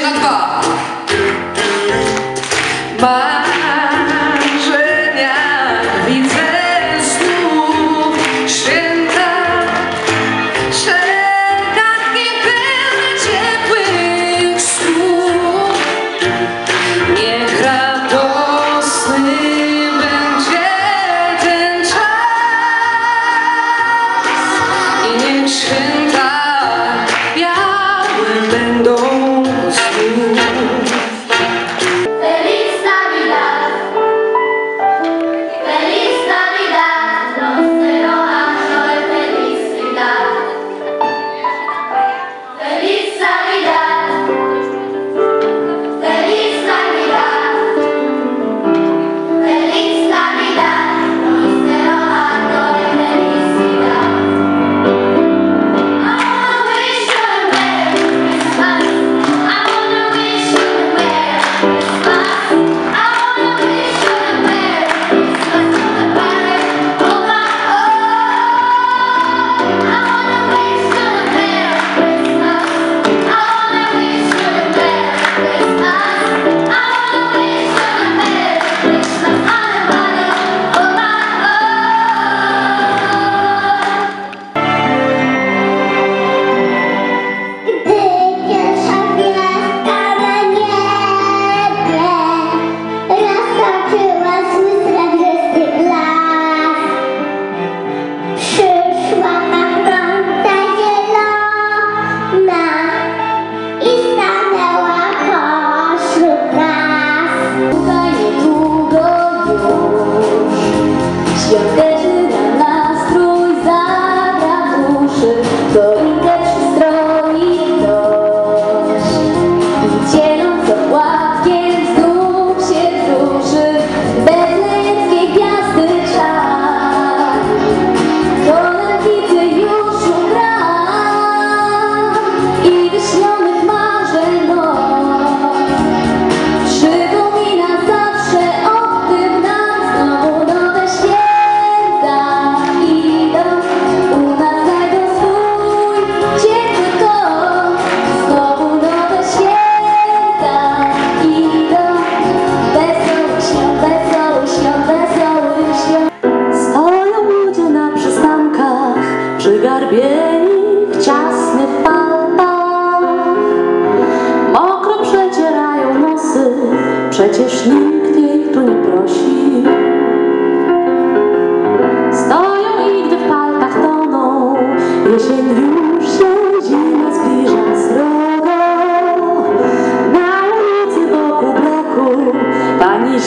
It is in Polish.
na dwa. Bye. przecież nikt jej tu nie prosi. Stoją i gdy w palkach toną, jesień już się zima zbliża srogo. Na ulicy wokół bleku pani